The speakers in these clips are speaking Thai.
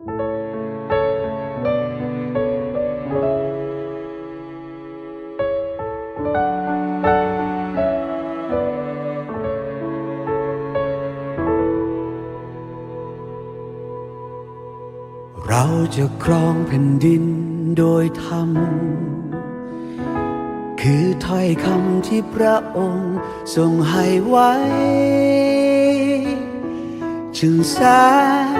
เราจะครองแผ่นดินโดยธรรม คือถ้อยคำที่พระองค์ทรงให้ไว้ จึงแสน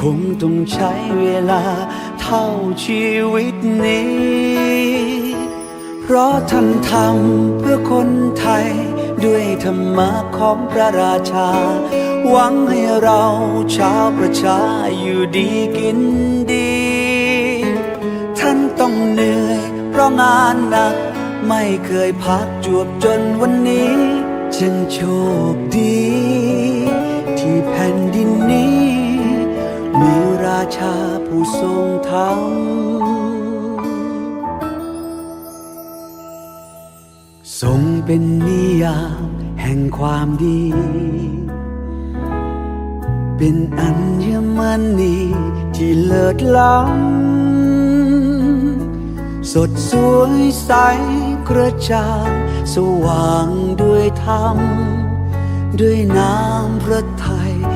คงต้องใช้เวลาเท่าชีวิตนี้ เพราะท่านทำเพื่อคนไทย ด้วยธรรมะของพระราชา หวังให้เราชาวประชาอยู่ดีกินดี ท่านต้องเหนื่อยเพราะงานหนัก ไม่เคยพักจวบจนวันนี้ จึงโชคดี ที่แผ่นดิน ชาผู้ทรงธรรมทรงเป็นนิยามแห่งความดี เป็นอัญมณีที่เลิศล้ำสดสวยใสกระจ่างสว่างด้วยธรรม ด้วยน้ำพระทัย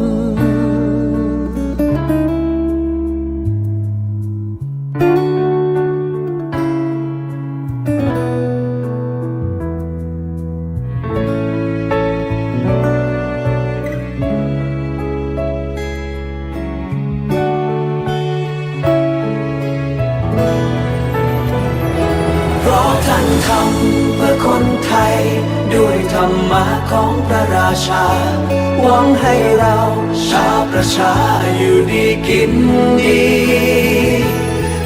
าะท่านทำเพื่อคนไทย ด้วยธรรมะของพระราชา หวังให้เราชาวประชาอยู่ดีกินดี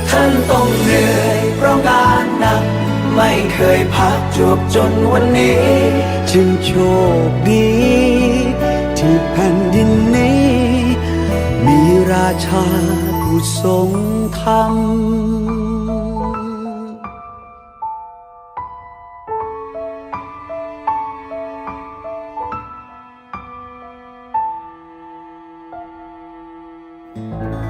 ท่านต้องเหนื่อยเพราะงานหนัก ไม่เคยพักจวบจนวันนี้ จึงโชคดี ที่แผ่นดินนี้ มีราชาผู้ทรงธรรม พ